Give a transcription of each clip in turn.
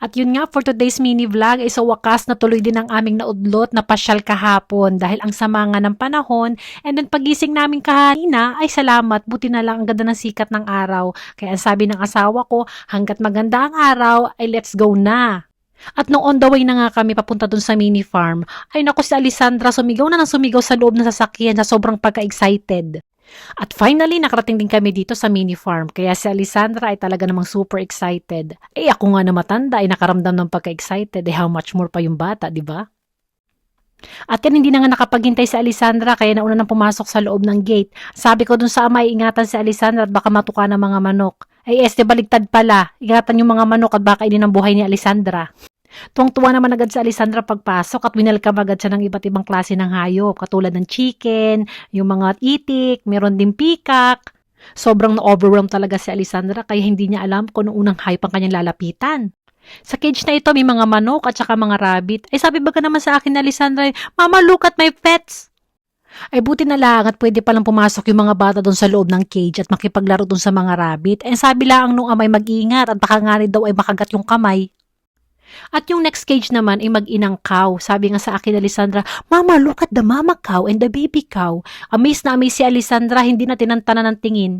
At yun nga for today's mini vlog ay sa wakas na tuloy din ang aming naudlot na pasyal kahapon dahil ang sama nga ng panahon and then pagising namin kahanina ay salamat buti na lang ang ganda ng sikat ng araw. Kaya sabi ng asawa ko hanggat maganda ang araw ay let's go na. At nung on the way na nga kami papunta dun sa mini farm, ay naku si Alessandra sumigaw na ng sumigaw sa loob ng sasakyan sa sobrang pagka-excited. At finally, nakarating din kami dito sa mini farm. Kaya si Alessandra ay talaga namang super excited. Eh ako nga na matanda ay nakaramdam ng pagka-excited. Eh how much more pa yung bata, di ba? At yan hindi na nga nakapaghintay si Alessandra kaya nauna nang pumasok sa loob ng gate. Sabi ko dun sa ama, ingatan si Alessandra at baka matuka ng mga manok. Ay este, baligtad pala. Ingatan yung mga manok at baka inin ang buhay ni Alessandra. Tuwang-tuwa naman agad si Alessandra pagpasok at winelcome agad siya ng iba't ibang klase ng hayop katulad ng chicken, yung mga itik, meron din peacock. Sobrang na-overwhelm talaga si Alessandra kaya hindi niya alam kung anong unang hayop ang kanyang lalapitan. Sa cage na ito may mga manok at saka mga rabbit. Ay sabi ba ka naman sa akin ni Alessandra, Mama look at my pets! Ay buti na lang at pwede palang pumasok yung mga bata doon sa loob ng cage at makipaglaro doon sa mga rabbit. Ay sabi lang nung amay mag-iingat at baka nga daw ay makagat yung kamay. At yung next cage naman ay mag-inang cow. Sabi nga sa akin Alessandra, Mama, look at the mama cow and the baby cow. Amaze na amaze si Alessandra, hindi na tinantanan ng tingin.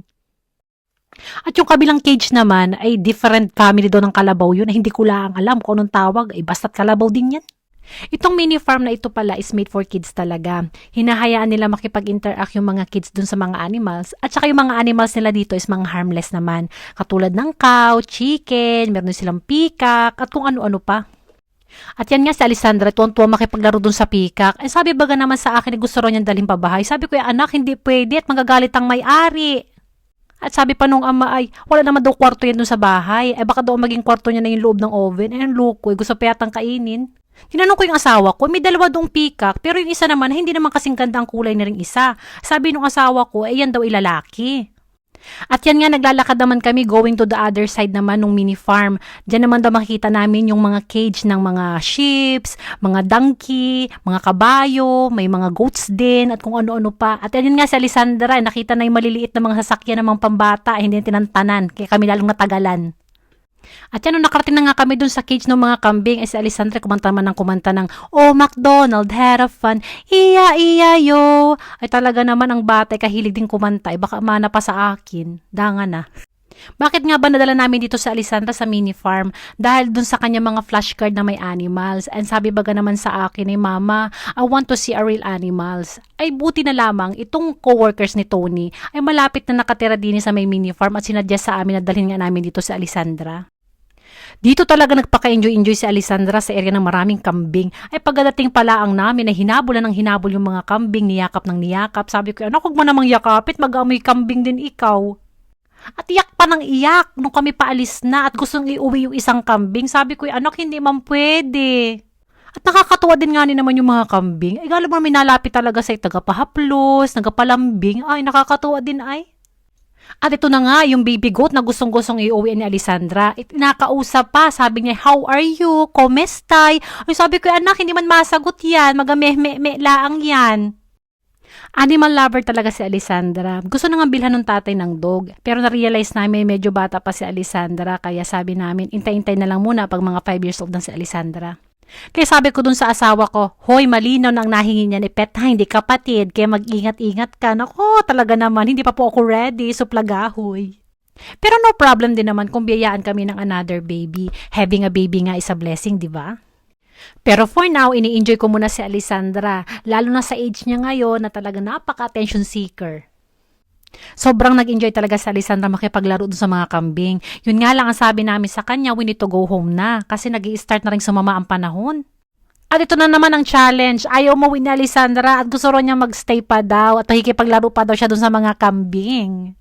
At yung kabilang cage naman ay different family doon ng kalabaw yun. Hindi ko lang alam kung anong tawag. Ay basta't kalabaw din yan. Itong mini farm na ito pala is made for kids talaga. Hinahayaan nila makipag-interact yung mga kids dun sa mga animals. At saka yung mga animals nila dito is mga harmless naman. Katulad ng cow, chicken, meron silang peacock, at kung ano-ano pa. At yan nga si Alessandra, tuwan-tuwa makipaglaro dun sa peacock. Eh sabi baga naman sa akin, gusto raw niyang dalhin pa. Sabi ko, "Eh, anak, hindi pwede at magagalit ang may-ari. At sabi pa nung ama ay, wala naman daw kwarto yan dun sa bahay. Eh baka daw maging kwarto niya na yung loob ng oven. Eh, loko, eh, gusto pa yatang kainin. Tinanong ko yung asawa ko, may dalawa doong peacock, pero yung isa naman, hindi naman kasing ganda ang kulay na ring isa. Sabi nung asawa ko, eh yan daw ilalaki. At yan nga, naglalakad naman kami going to the other side naman ng mini farm. Diyan naman daw makikita namin yung mga cage ng mga sheeps, mga donkey, mga kabayo, may mga goats din, at kung ano-ano pa. At yan nga si Alessandra, nakita na yung maliliit na mga sasakyan ng mga pambata, eh, hindi na tinantanan, kaya kami lalong natagalan. At yan, nung nakarating na nga kami dun sa cage ng mga kambing, eh si Alessandra kumanta man ng kumanta ng, Oh, McDonald, had a fun, iya, iya, yo. Ay talaga naman ang bata, ay kahilig din kumanta, ay baka mana pa sa akin. Danga na. Bakit nga ba nadala namin dito sa Alessandra sa mini farm? Dahil dun sa kanya mga flashcard na may animals. And sabi baga naman sa akin ni Mama, I want to see a real animals. Ay buti na lamang, itong co-workers ni Tony ay malapit na nakatira din sa may mini farm at sinadya sa amin na dalhin nga namin dito sa Alessandra. Dito talaga nagpaka-enjoy-enjoy si Alessandra sa area ng maraming kambing. Ay pagdating pala ang namin ay hinabulan ng hinabol yung mga kambing, niyakap ng niyakap. Sabi ko, anak, huwag mo namang yakapit, mag-amoy kambing din ikaw. At iyak pa ng iyak nung kami paalis na at gustong iuwi yung isang kambing. Sabi ko, anak, hindi man pwede. At nakakatuwa din nga ni naman yung mga kambing. Ay, gala mo may nalapit talaga sa tagapahaplos, nagapalambing. Ay, nakakatuwa din ay. At ito na nga, yung baby goat na gustong-gustong iuwi ni Alessandra. Nakausap pa, sabi niya, how are you? Komestay? Ay, sabi ko, anak, hindi man masagot yan. Magameh-me-me laang yan. Animal lover talaga si Alessandra. Gusto na nga bilhan ng tatay ng dog. Pero na-realize namin medyo bata pa si Alessandra. Kaya sabi namin, intay-intay na lang muna pag mga 5 years old na si Alessandra. Kaya sabi ko dun sa asawa ko, Hoy, malinaw na ang nahingi niya ni Pet, ha, hindi kapatid, kaya mag-ingat-ingat ka. Nako, talaga naman, hindi pa po ako ready, so plagahoy. Pero no problem din naman kung biyayaan kami ng another baby. Having a baby nga is a blessing, di ba? Pero for now, ini-enjoy ko muna si Alessandra, lalo na sa age niya ngayon na talaga napaka-attention seeker. Sobrang nag-enjoy talaga si Alessandra makipaglaro dun sa mga kambing. Yun nga lang ang sabi namin sa kanya, we need to go home na kasi nag start na rin sumama ang panahon. At ito na naman ang challenge. Ayaw umuwi ni Alessandra at gusto rin niya magstay pa daw at makikipaglaro pa daw siya dun sa mga kambing.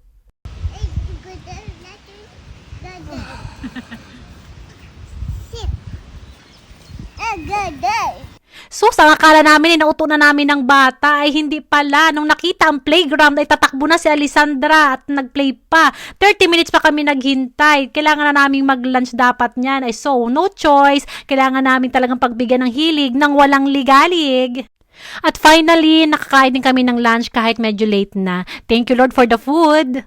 So, sa akala namin, inauto na namin ng bata, ay hindi pala. Nung nakita ang playground, ay tatakbo na si Alessandra at nag-play pa. 30 minutes pa kami naghintay. Kailangan na naming mag-lunch dapat niyan. Ay so, no choice. Kailangan namin talagang pagbigyan ng hilig ng walang ligalig. At finally, nakakain din kami ng lunch kahit medyo late na. Thank you Lord for the food.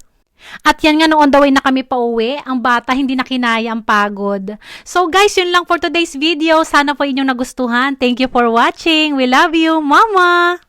At yan nga nung on the way na kami pa uwi, ang bata hindi na kinaya ang pagod. So guys, yun lang for today's video. Sana po inyong nagustuhan. Thank you for watching. We love you, Mama!